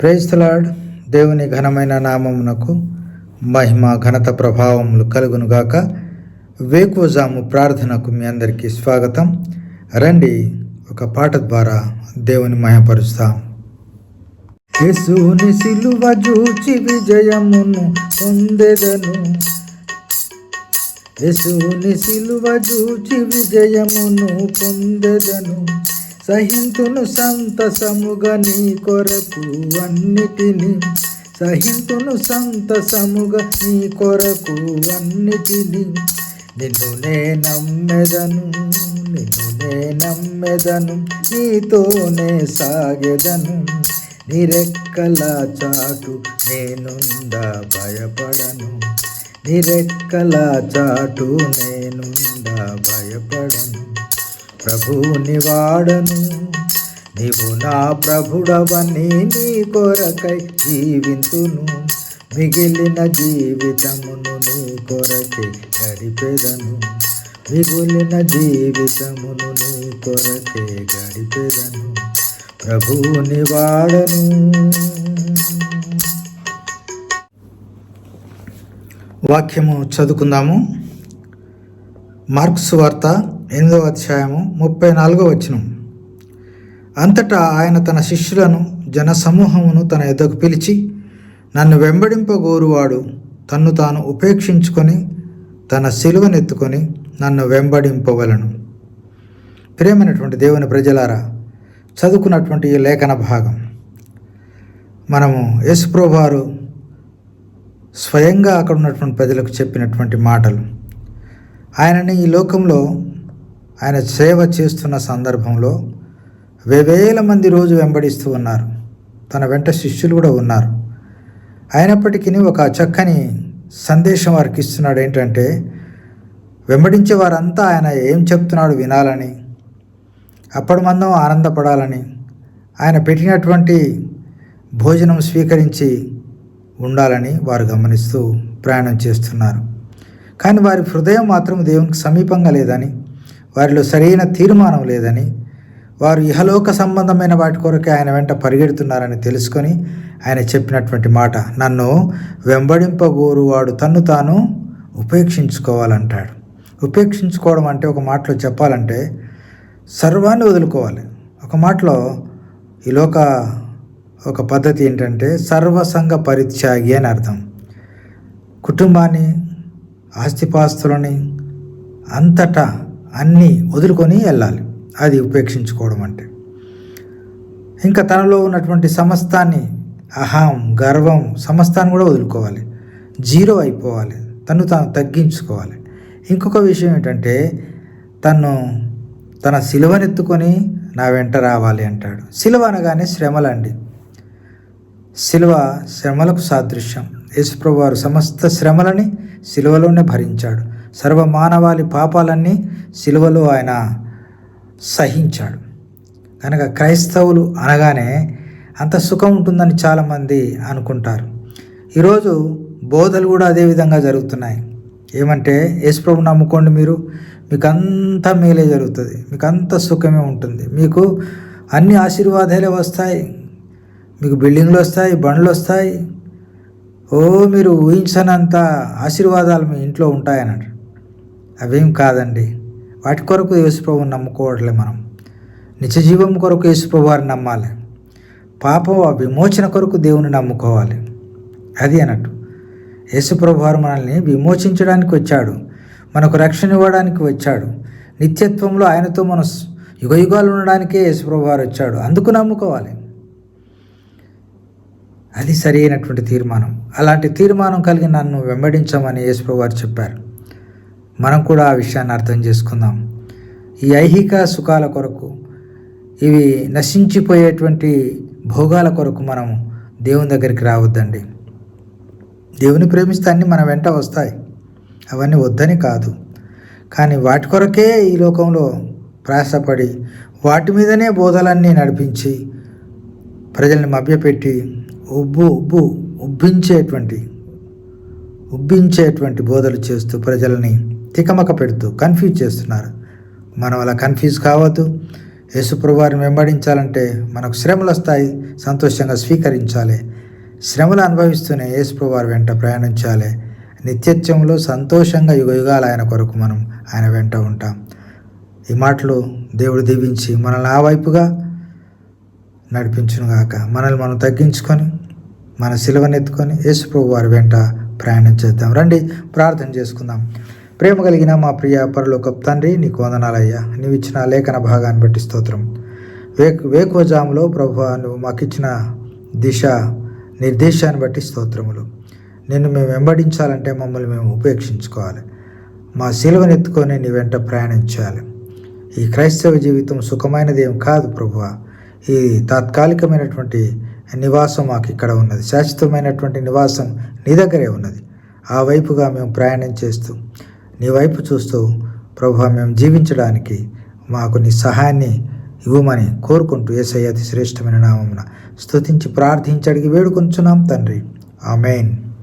Praise the Lord దేవుని ఘనమైన నామమునకు మహిమ ఘనత ప్రభావములు కలుగునుగాక వేకువజాము ప్రార్థనకు మీ అందరికీ స్వాగతం. రండి ఒక పాట ద్వారా దేవుని మయపరుస్తాం యేసుని సిలువ చూచి విజయమును పొందెదను. యేసుని సిలువ చూచి విజయమును పొందెదను. సహింతును సంతసముగా నీ కొరకు అన్నిటిని. సహింతును సంతసముగా నీ కొరకు అన్నిటిని. నిన్ను నే నమ్మెదను నిన్ను నే నమ్మెదను నీతోనే సాగెదను. నిరెక్కల చాటు నేనుందా భయపడను. నిరెక్కల చాటు నేనుందా భయపడను. ప్రభుని వాడను. నీవు నా ప్రభుడవని నీ కొరకై జీవింతును. మిగిలిన జీవితమును నీ కొరకే గడిపెదను. మిగిలిన జీవితమును నీ కొరకే గడిపెదను. ప్రభుని వాడను. వాక్యము చదువుకుందాము. మార్క్స్ వార్త ఎనిమిదవ అధ్యాయము ముప్పై నాలుగో వచనం. అంతటా ఆయన తన శిష్యులను జనసమూహమును తన ఎద్దకు పిలిచి నన్ను వెంబడింపగోరువాడు తన్ను తాను ఉపేక్షించుకొని తన సిలువనెత్తుకొని నన్ను వెంబడింపవలను. ప్రేమైనటువంటి దేవుని ప్రజలారా చదువుకున్నటువంటి ఈ లేఖన భాగం. మనము యేసుప్రభువారు స్వయంగా అక్కడ ఉన్నటువంటి ప్రజలకు చెప్పినటువంటి మాటలు. ఆయనని ఈ లోకంలో ఆయన సేవ చేస్తున్న సందర్భంలో వేవేల మంది రోజు వెంబడిస్తూ ఉన్నారు. తన వెంట శిష్యులు కూడా ఉన్నారు. అయినప్పటికీ ఒక చక్కని సందేశం వారికి ఇస్తున్నాడు. ఏంటంటే వెంబడించే వారంతా ఆయన ఏం చెప్తున్నాడు వినాలని అప్పటి మందం ఆనందపడాలని ఆయన పెట్టినటువంటి భోజనం స్వీకరించి ఉండాలని వారు గమనిస్తూ ప్రయాణం చేస్తున్నారు. కానీ వారి హృదయం మాత్రం దేవునికి సమీపంగా లేదని వారిలో సరైన తీర్మానం లేదని వారు ఇహలోక సంబంధమైన వాటి కొరకే ఆయన వెంట పరిగెడుతున్నారని తెలుసుకొని ఆయన చెప్పినటువంటి మాట నన్ను వెంబడింపగోరు వాడు తన్ను తాను ఉపేక్షించుకోవాలంటాడు. ఉపేక్షించుకోవడం అంటే ఒక మాటలో చెప్పాలంటే సర్వాన్ని వదులుకోవాలి. ఒక మాటలో ఈ లోక ఒక పద్ధతి ఏంటంటే సర్వసంగ పరిత్యాగి అని అర్థం. కుటుంబాన్ని ఆస్తిపాస్తులని అంతటా అన్నీ వదులుకొని వెళ్ళాలి. అది ఉపేక్షించుకోవడం అంటే. ఇంకా తనలో ఉన్నటువంటి సమస్తాన్ని అహం గర్వం సమస్తాన్ని కూడా వదులుకోవాలి. జీరో అయిపోవాలి. తను తాను తగ్గించుకోవాలి. ఇంకొక విషయం ఏంటంటే తను తన సిలువనెత్తుకొని నా వెంట రావాలి అంటాడు. సిలువ అనగానే శ్రమలండి. సిలువ శ్రమలకు సాదృశ్యం. యేసుప్రభు వారు సమస్త శ్రమలని సిలువలోనే భరించాడు. సర్వ మానవాళి పాపాలన్నీ సిలువలో ఆయన సహించాడు. కనుక క్రైస్తవులు అనగానే అంత సుఖం ఉంటుందని చాలామంది అనుకుంటారు. ఈరోజు బోధలు కూడా అదే విధంగా జరుగుతున్నాయి. ఏమంటే యేసుప్రభు నమ్ముకోండి మీరు మీకు అంతా మేలే జరుగుతుంది. మీకు అంత సుఖమే ఉంటుంది. మీకు అన్ని ఆశీర్వాదాలే వస్తాయి. మీకు బిల్డింగ్లు వస్తాయి బండ్లు వస్తాయి. ఓ మీరు ఊహించనంత ఆశీర్వాదాలు మీ ఇంట్లో ఉంటాయనంట అవేం కాదండి. వాటి కొరకు యేసుప్రభుని నమ్ముకోవట్లే మనం. నిత్యజీవం కొరకు యేసుప్రభు వారిని నమ్మాలి. పాపం విమోచన కొరకు దేవుని నమ్ముకోవాలి. అది అన్నట్టు. యేసుప్రభు వారు మనల్ని విమోచించడానికి వచ్చాడు. మనకు రక్షణ ఇవ్వడానికి వచ్చాడు. నిత్యత్వంలో ఆయనతో మనం యుగయుగాలు ఉండడానికే యేసుప్రభు వారు వచ్చాడు. అందుకు నమ్ముకోవాలి. అది సరి అయినటువంటి తీర్మానం. అలాంటి తీర్మానం కలిగి నన్ను వెంబడించమని యేసుప్రభు వారు చెప్పారు. మనం కూడా ఆ విషయాన్ని అర్థం చేసుకుందాం. ఈ ఐహిక సుఖాల కొరకు ఇవి నశించిపోయేటువంటి భోగాల కొరకు మనం దేవుని దగ్గరికి రావద్దండి. దేవుని ప్రేమిస్తే అన్నీ మన వెంట వస్తాయి. అవన్నీ వద్దని కాదు. కానీ వాటి కొరకే ఈ లోకంలో ప్రయాసపడి వాటి మీదనే బోధలన్నీ నడిపించి ప్రజల్ని మభ్యపెట్టి ఉబ్బు ఉబ్బు ఉబ్బించేటువంటి ఉబ్బించేటువంటి బోధలు చేస్తూ ప్రజల్ని తికమక పెడుతూ కన్ఫ్యూజ్ చేస్తున్నారు. మనం అలా కన్ఫ్యూజ్ కావద్దు. యేసుప్రభువారిని వెంబడించాలంటే మనకు శ్రమలు వస్తాయి సంతోషంగా స్వీకరించాలి. శ్రమలు అనుభవిస్తూనే యేసుప్రభువారి వెంట ప్రయాణించాలి. నిత్యత్యంలో సంతోషంగా యుగయుగాలు ఆయన కొరకు మనం ఆయన వెంట ఉంటాం. ఈ మాటలు దేవుడు దీవించి మనల్ని ఆ వైపుగా నడిపించునుగాక మనల్ని మనం తగ్గించుకొని మన సిలువనెత్తుకొని యేసుప్రభు వారి వెంట ప్రయాణం చేద్దాం రండి ప్రార్థన చేసుకుందాం. ప్రేమ కలిగిన మా ప్రియ పరలోక తండ్రి నీకు వందనాలయ్యా. నీవు ఇచ్చిన లేఖన భాగాన్ని బట్టి స్తోత్రం. వేక్ వేకువజాములో ప్రభు నువ్వు మాకు ఇచ్చిన దిశ నిర్దేశాన్ని బట్టి స్తోత్రములు. నిన్ను మేము వెంబడించాలంటే మమ్మల్ని మేము ఉపేక్షించుకోవాలి. మా శిలువను ఎత్తుకొని నీ వెంట ప్రయాణించాలి. ఈ క్రైస్తవ జీవితం సుఖమైనది ఏం కాదు ప్రభువ. ఈ తాత్కాలికమైనటువంటి నివాసం మాకు ఇక్కడ ఉన్నది. శాశ్వతమైనటువంటి నివాసం నీ దగ్గరే ఉన్నది. ఆ వైపుగా మేము ప్రయాణం చేస్తూ నీ వైపు చూస్తూ ప్రభు మేము జీవించడానికి మాకు నీ సహాయాన్ని ఇవ్వమని కోరుకుంటూ ఏసయ్య అతి శ్రేష్టమైన నామమున స్తుతించి ప్రార్థించి అడిగి వేడుకొంచున్నాం తండ్రి. ఆమెన్.